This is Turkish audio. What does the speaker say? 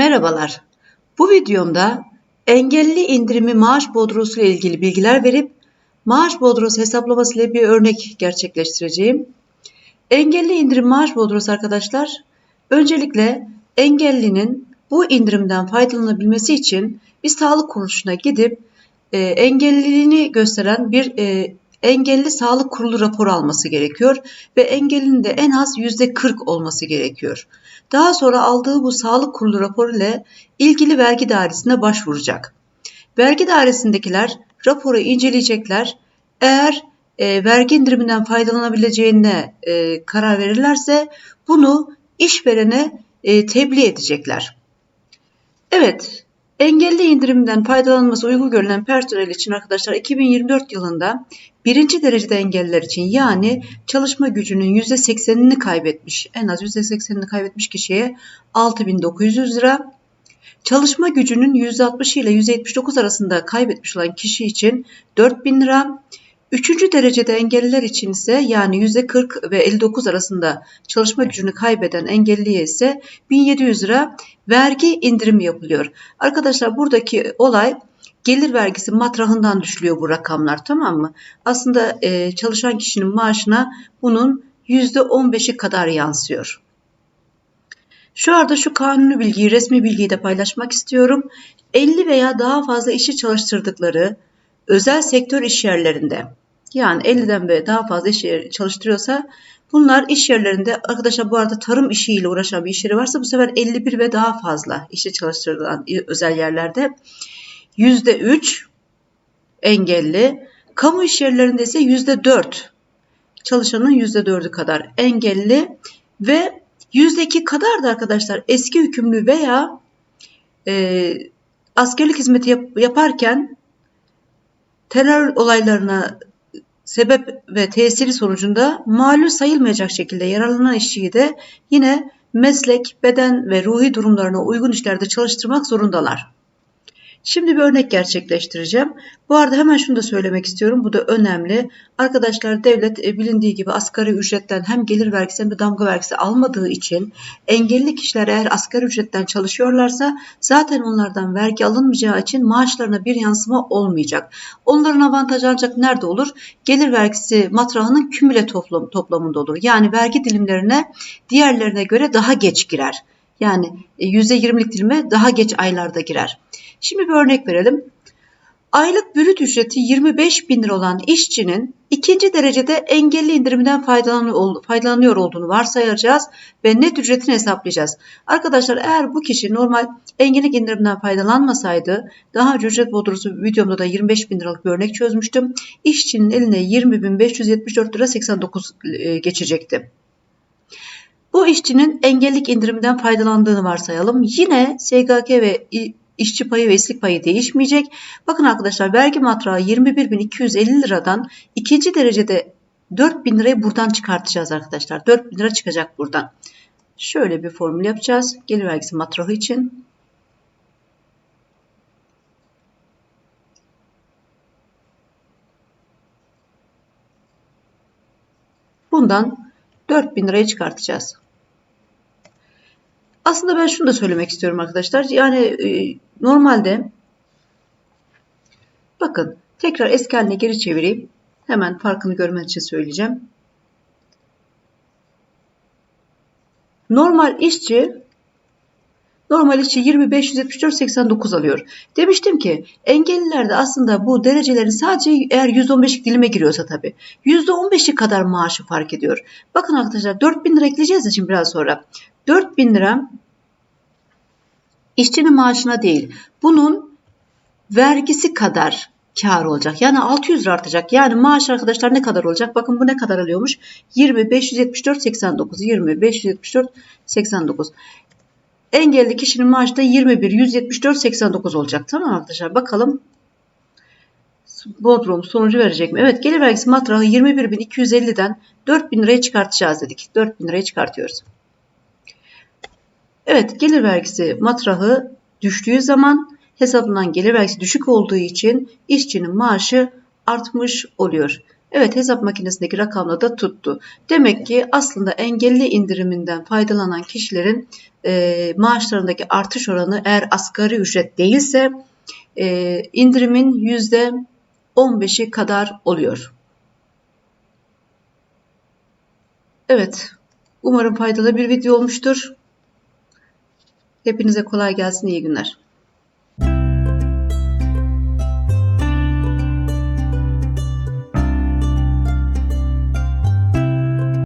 Merhabalar. Bu videomda engelli indirimi maaş bodrosu ile ilgili bilgiler verip maaş bodrosu hesaplaması ile bir örnek gerçekleştireceğim. Engelli indirim maaş bodrosu arkadaşlar öncelikle engellinin bu indirimden faydalanabilmesi için bir sağlık kuruluşuna gidip e, engelliliğini gösteren bir e, engelli sağlık kurulu raporu alması gerekiyor ve engellinin de en az %40 olması gerekiyor. Daha sonra aldığı bu sağlık kurulu raporu ile ilgili vergi dairesine başvuracak. Vergi dairesindekiler raporu inceleyecekler. Eğer e, vergi indiriminden faydalanabileceğine e, karar verirlerse bunu işverene e, tebliğ edecekler. Evet, engelli indirimden faydalanması uygun görülen personel için arkadaşlar 2024 yılında birinci derecede engelliler için yani çalışma gücünün %80'ini kaybetmiş, en az %80'ini kaybetmiş kişiye 6900 lira, çalışma gücünün %60 ile %79 arasında kaybetmiş olan kişi için 4000 lira, Üçüncü derecede engelliler için ise yani %40 ve 59 arasında çalışma gücünü kaybeden engelliye ise 1700 lira vergi indirimi yapılıyor. Arkadaşlar buradaki olay gelir vergisi matrahından düşülüyor bu rakamlar tamam mı? Aslında e, çalışan kişinin maaşına bunun %15'i kadar yansıyor. Şu arada şu kanuni bilgiyi, resmi bilgiyi de paylaşmak istiyorum. 50 veya daha fazla işi çalıştırdıkları özel sektör işyerlerinde yani 50'den ve daha fazla iş yeri çalıştırıyorsa bunlar iş yerlerinde arkadaşlar bu arada tarım işiyle uğraşan bir iş yeri varsa bu sefer 51 ve daha fazla işe çalıştırılan özel yerlerde %3 engelli. Kamu iş yerlerinde ise %4 çalışanın %4'ü kadar engelli ve %2 kadar da arkadaşlar eski hükümlü veya e, askerlik hizmeti yap, yaparken terör olaylarına sebep ve tesiri sonucunda malul sayılmayacak şekilde yararlanan işçiyi de yine meslek, beden ve ruhi durumlarına uygun işlerde çalıştırmak zorundalar. Şimdi bir örnek gerçekleştireceğim. Bu arada hemen şunu da söylemek istiyorum. Bu da önemli. Arkadaşlar devlet e, bilindiği gibi asgari ücretten hem gelir vergisi hem de damga vergisi almadığı için engelli kişiler eğer asgari ücretten çalışıyorlarsa zaten onlardan vergi alınmayacağı için maaşlarına bir yansıma olmayacak. Onların avantajı ancak nerede olur? Gelir vergisi matrahının kümüle toplam, toplamında olur. Yani vergi dilimlerine diğerlerine göre daha geç girer. Yani %20'lik e, dilime daha geç aylarda girer. Şimdi bir örnek verelim. Aylık bürüt ücreti 25 bin lira olan işçinin ikinci derecede engelli indiriminden faydalanıyor olduğunu varsayacağız ve net ücretini hesaplayacağız. Arkadaşlar eğer bu kişi normal engellik indiriminden faydalanmasaydı daha önce ücret bodrosu videomda da 25 bin liralık bir örnek çözmüştüm. İşçinin eline 20.574 lira 89 e, geçecekti. Bu işçinin engellik indirimden faydalandığını varsayalım. Yine SGK ve işçi payı ve işsizlik payı değişmeyecek. Bakın arkadaşlar vergi matrağı 21.250 liradan ikinci derecede 4000 lirayı buradan çıkartacağız arkadaşlar. 4000 lira çıkacak buradan. Şöyle bir formül yapacağız. Gelir vergisi matrahı için. Bundan 4000 lirayı çıkartacağız. Aslında ben şunu da söylemek istiyorum arkadaşlar. Yani e, normalde bakın tekrar eski haline geri çevireyim. Hemen farkını görmen için söyleyeceğim. Normal işçi normal işçi 2574.89 alıyor. Demiştim ki engellilerde aslında bu derecelerin sadece eğer %15'lik dilime giriyorsa tabii %15'i kadar maaşı fark ediyor. Bakın arkadaşlar 4000 lira ekleyeceğiz için biraz sonra. 4000 lira işçinin maaşına değil bunun vergisi kadar kar olacak. Yani 600 lira artacak. Yani maaş arkadaşlar ne kadar olacak? Bakın bu ne kadar alıyormuş? 20 574 89 20 574 89. Engelli kişinin maaşı da 21 174 89 olacak. Tamam arkadaşlar bakalım Bodrum sonucu verecek mi? Evet gelir vergisi matrahı 21.250'den 4.000 liraya çıkartacağız dedik. 4.000 liraya çıkartıyoruz. Evet gelir vergisi matrahı düştüğü zaman hesaplanan gelir vergisi düşük olduğu için işçinin maaşı artmış oluyor. Evet hesap makinesindeki rakamla da tuttu. Demek ki aslında engelli indiriminden faydalanan kişilerin e, maaşlarındaki artış oranı eğer asgari ücret değilse e, indirimin yüzde 15'i kadar oluyor. Evet, umarım faydalı bir video olmuştur. Hepinize kolay gelsin, iyi günler.